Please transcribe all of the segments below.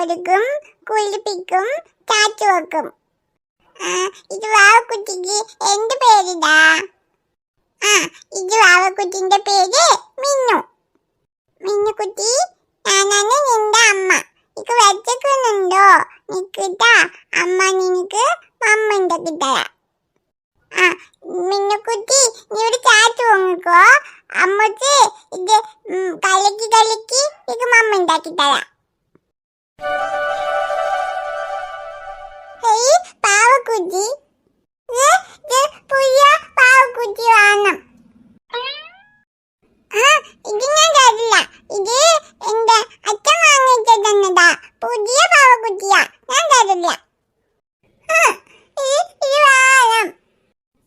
കൊടുക്കും കുളിപ്പിക്കും ചാച്ചു വെക്കും. ഇത് വാവക്കുട്ടിക്ക് എന്ത് പേരിടാ? ആ ഇത് വാവക്കുട്ടിന്റെ പേര് മിന്നു. മിന്നുകുട്ടി ഞാനാണ് നിന്റെ അമ്മ. നിക്ക് വെച്ചക്കുന്നുണ്ടോ? നിക്കിട്ടാ അമ്മ നിനക്ക് മമ്മ ഉണ്ടാക്കി തരാം ആ മിന്നുകുട്ടി നീ ഇവിടെ ചാറ്റ് വാങ്ങിക്കോ അമ്മയ്ക്ക് ഇത് കലക്കി കലക്കി ഇത് മമ്മ ഉണ്ടാക്കി തരാം ഹേയ് പാവക്കുട്ടി ഇത് ഇത് പുതിയ പാവക്കുട്ടി വേണം ആ ഇത് ഞാൻ തരില്ല ഇത് എന്റെ അച്ഛൻ വാങ്ങിച്ചു തന്നതാ പുതിയ പാവക്കുട്ടിയാ ഞാൻ തരില്ല ആ, ഇത് ഇത് വേണം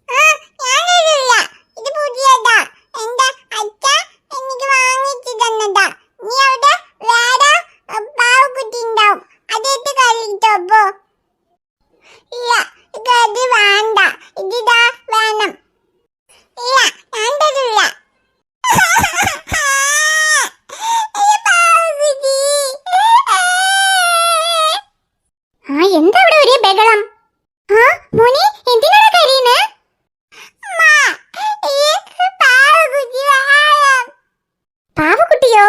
ആ, ഞാൻ തരില്ല ഇത് പുതിയതാ എന്റെ അച്ഛൻ എനിക്ക് വാങ്ങിച്ചു തന്നതാ നീ അവിടെ വേറെ അഹ്, പാവക്കുട്ടി ഉണ്ടാവും അതെടുത്ത് കളിച്ചോ പോ ഇല്ല ഇത് അത് വേണ്ട ഇതിതാ വേണം ഇല്ല ഞാൻ തരില്ല ആ എന്താ അവിടെ ഒരേ ബഹളം ആ മോനെ എന്തിനാണ് കരയുന്നേ പാവക്കുട്ടിയോ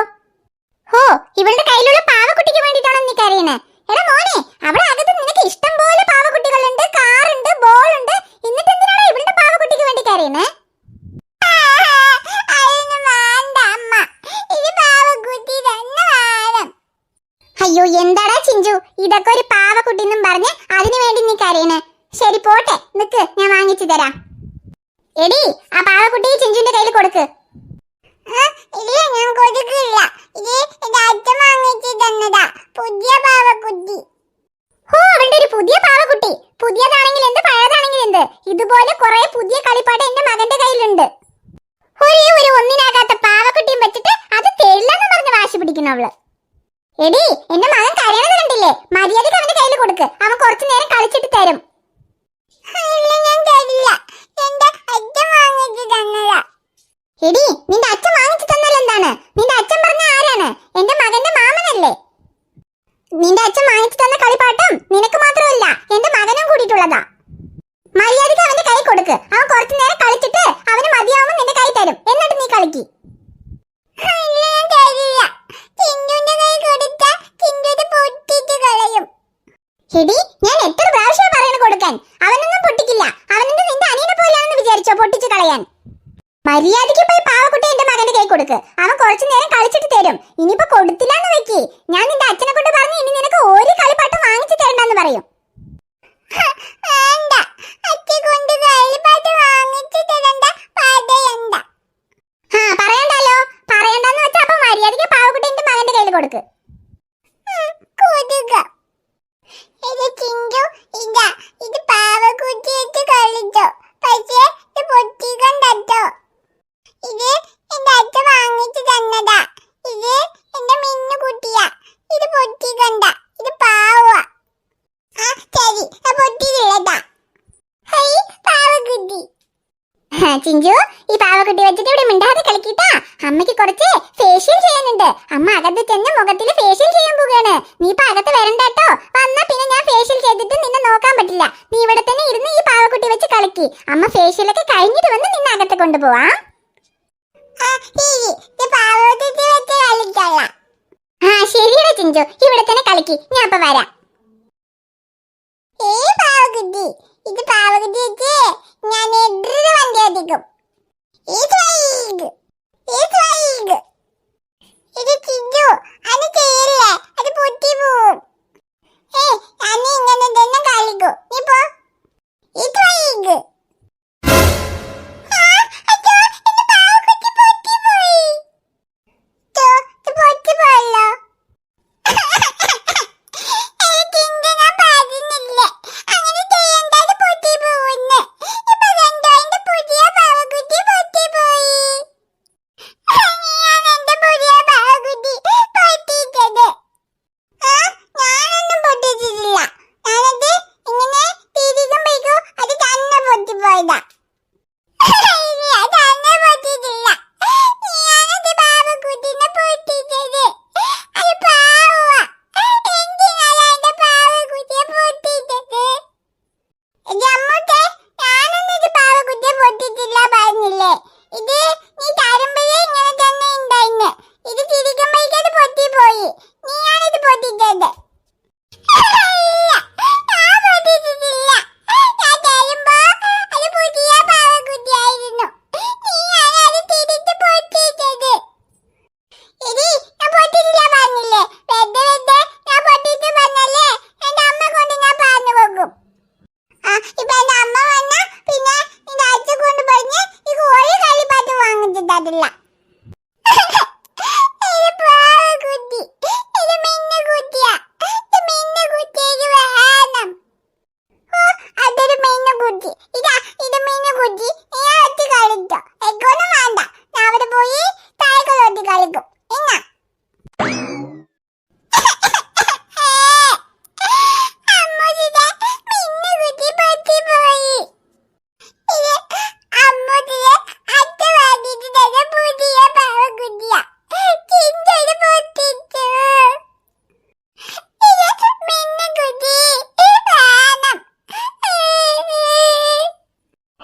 ഹോ ഇവളുടെ കയ്യിലുള്ള പാവക്കുട്ടിക്ക് വേണ്ടിയിട്ടാണോ നീ കരയുന്നേ എടാ മോനെ അവിടെ അകത്ത് നിനക്ക് ഇഷ്ടം പോലെ പാവക്കുട്ടികളുണ്ട് കാറുണ്ട് ബോൾ ഉണ്ട് എന്നിട്ട് എന്തിനാണ് ഇവളുടെ പാവക്കുട്ടിക്ക് വേണ്ടി കരയുന്നേ അയ്യോ എന്താടാ ചിഞ്ചു ഇതൊക്കെ ഒരു പാവക്കുട്ടി എന്നും പറഞ്ഞ് അതിനു വേണ്ടി നീ കരയണേ. ശരി പോട്ടെ. നിക്ക് ഞാൻ വാങ്ങിച്ചു തരാം. എടി ആ പാവക്കുട്ടി ചിഞ്ചുന്റെ കയ്യിൽ കൊടുക്ക്. ഇല്ല ഞാൻ പുതിയ പാവക്കുട്ടി. പാവക്കുട്ടി. പുതിയതാണെങ്കിൽ എന്ത് പഴയതാണെങ്കിൽ എന്ത്? ഇതുപോലെ കുറെ പുതിയ കളിപ്പാട്ട് എന്റെ മകന്റെ കയ്യിലുണ്ട്. ഒരേ ഒരു ഒന്നിനാകാത്ത പാവക്കുട്ടിയും വെച്ചിട്ട് അത് തരില്ലെന്ന് പറഞ്ഞ് വാശി പിടിക്കുന്നു അവൾ. എടി എന്റെ മകൻ കല്യാണം കണ്ടില്ലേ? മര്യാദയ്ക്ക് അവന്റെ കയ്യിൽ കൊടുക്ക്. അവൻ കുറച്ചു നേരം കളിച്ചിട്ട് തരും. എടി നിന്റെ അച്ഛൻ വാങ്ങിച്ചു തന്നാൽ എന്താണ്? നിന്റെ അച്ഛൻ പറഞ്ഞ ആരാണ്? എന്റെ മകന്റെ മാമനല്ലേ? നിന്റെ അച്ഛൻ വാങ്ങിച്ചു തന്ന കളിപ്പാട്ടം നിനക്ക് മാത്രമല്ല എന്റെ മകനും കൂടിയിട്ടുള്ളതാ. മര്യാദയ്ക്ക് അവന്റെ കൈ കൊടുക്ക്. അവൻ കുറച്ചു നേരം കളിച്ചിട്ട് അവന് മതിയാവുമ്പോൾ നിന്റെ കൈ തരും. എന്നിട്ട് നീ കളിക്ക് ഇല്ല ഞാൻ തരില്ല ചിന്നുന്റെ കൈ കൊടുത്ത ചിന്നുത് പൊട്ടിച്ച് കളയും എടി ഞാൻ എത്ര പ്രാവശ്യം പറയണ കൊടുക്കാൻ? അവനൊന്നും പൊട്ടിക്കില്ല. അവനെന്ത് നിന്റെ അനിയനെ പോലെയാണെന്ന് വിചാരിച്ചോ പൊട്ടിച്ചു കളയാൻ. മര്യാദയ്ക്ക് പോയി പാവക്കുട്ടി എന്റെ മകന്റെ കൈ കൊടുക്ക്. അവൻ കുറച്ചു നേരം കളിച്ചിട്ട് തരും. ഇനിയിപ്പോ കൊടുത്തില്ലാന്ന് വെക്കി. ഞാൻ നിന്റെ അച്ഛനെ കൊണ്ട് പറഞ്ഞു ഇനി നിനക്ക് ഒരു കളിപ്പാട്ടം വാങ്ങിച്ചു തരണ്ടെന്ന് പറയും വേണ്ട അച്ഛൻ കൊണ്ട് കളിപ്പാട്ട് വാങ്ങിച്ചു തരണ്ട പറയണ്ട ആ പറയണ്ടല്ലോ പറയണ്ടെന്ന് വെച്ചാ അപ്പൊ മര്യാദയ്ക്ക് പാവക്കുട്ടി എന്റെ മകന്റെ കയ്യിൽ കൊടുക്ക് കൊടുക്ക ഇത് ചിഞ്ചു ഇതാ ഇത് പാവക്കുട്ടി വെച്ച് കളിച്ചോ പക്ഷേ ഇത് പൊട്ടിക്കണ്ടോ ഇത് എന്റെ അച്ഛൻ വാങ്ങിച്ചു തന്നതാ ഇത് എന്റെ മിന്നു കുട്ടിയാ ഇത് പൊട്ടിക്കണ്ട ഇത് പാവ ആ ശരി ആ പൊട്ടിയില്ലതാ ഹൈ പാവക്കുട്ടി ആ, ചിഞ്ചു ഈ പാവക്കുട്ടി വെച്ചിട്ട് ഇവിടെ മിണ്ടാതെ കളിക്കിട്ടാ. അമ്മയ്ക്ക് കുറച്ച് ഫേഷ്യൽ ചെയ്യാനുണ്ട് അമ്മ അകത്ത് ചെന്ന് മുഖത്തിൽ ഫേഷ്യൽ ചെയ്യാൻ പോവുകയാണ്. നീ ഇപ്പൊ അകത്ത് വരണ്ട കേട്ടോ. വന്നാ പിന്നെ ഞാൻ ഫേഷ്യൽ ചെയ്തിട്ട് നിന്നെ നോക്കാൻ പറ്റില്ല. നീ ഇവിടെ തന്നെ ഇരുന്ന് ഈ പാവക്കുട്ടി വെച്ച് കളിക്ക്. അമ്മ ഫേഷ്യലൊക്കെ കഴിഞ്ഞിട്ട് വന്ന് നിന്നെ അകത്ത് കൊണ്ടുപോവാം. ആ ശരിയടാ ചിഞ്ചു. ഇവിടെ തന്നെ കളിക്ക്. ഞാൻ അപ്പൊ വരാം. ഏ പാവക്കുട്ടി. ഇത് പാവക്കുട്ടി വെച്ച് ഞാൻ എത്ര വണ്ടി ഓടിക്കും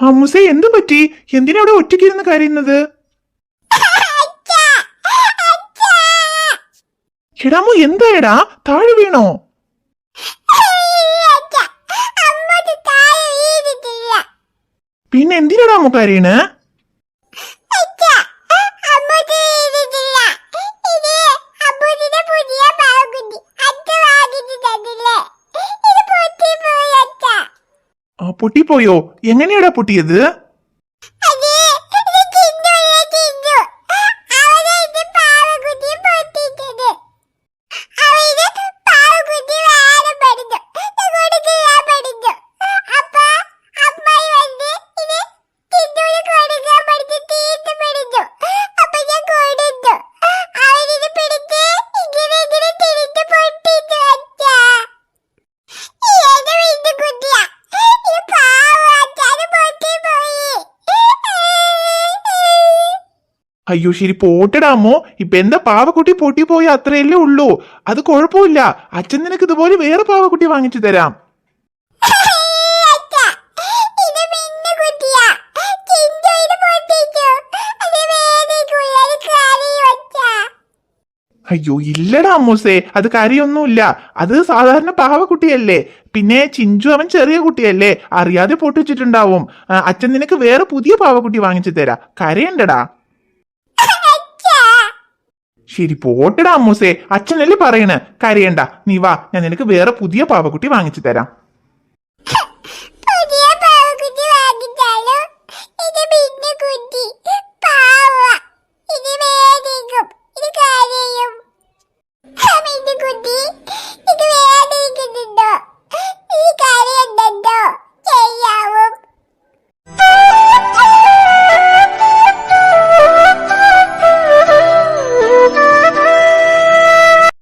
അമ്മുസേ എന്തു പറ്റി? എന്തിനാ അവിടെ ഒറ്റയ്ക്കിരുന്ന് കരയുന്നത്? അച്ഛാ അച്ഛാ എടാമോ എന്തായടാ താഴെ വീണോ? പിന്നെ എന്തിനാടാ അമ്മ കരയണ്? பொட்டி போயோ? எங்கனையாடா பொட்டியது അയ്യോ ശരി പോട്ടിടാമോ. ഇപ്പൊ എന്താ പാവക്കുട്ടി പൊട്ടി പോയി അത്രയല്ലേ ഉള്ളൂ? അത് കുഴപ്പമില്ല. അച്ഛൻ നിനക്ക് ഇതുപോലെ വേറെ പാവക്കുട്ടി വാങ്ങിച്ചു തരാം. അയ്യോ ഇല്ലടാ അമ്മൂസേ അത് കാര്യമൊന്നുമില്ല. അത് സാധാരണ പാവക്കുട്ടിയല്ലേ. പിന്നെ ചിഞ്ചു അവൻ ചെറിയ കുട്ടിയല്ലേ. അറിയാതെ പൊട്ടിച്ചിട്ടുണ്ടാവും. അച്ഛൻ നിനക്ക് വേറെ പുതിയ പാവക്കുട്ടി വാങ്ങിച്ചു തരാം. കരയണ്ടടാ. ശരി പോട്ടടാ അമ്മൂസേ അച്ഛനല്ലേ പറയണ്? കരയണ്ട. നീ വാ ഞാൻ നിനക്ക് വേറെ പുതിയ പാവക്കുട്ടി വാങ്ങിച്ചു തരാം.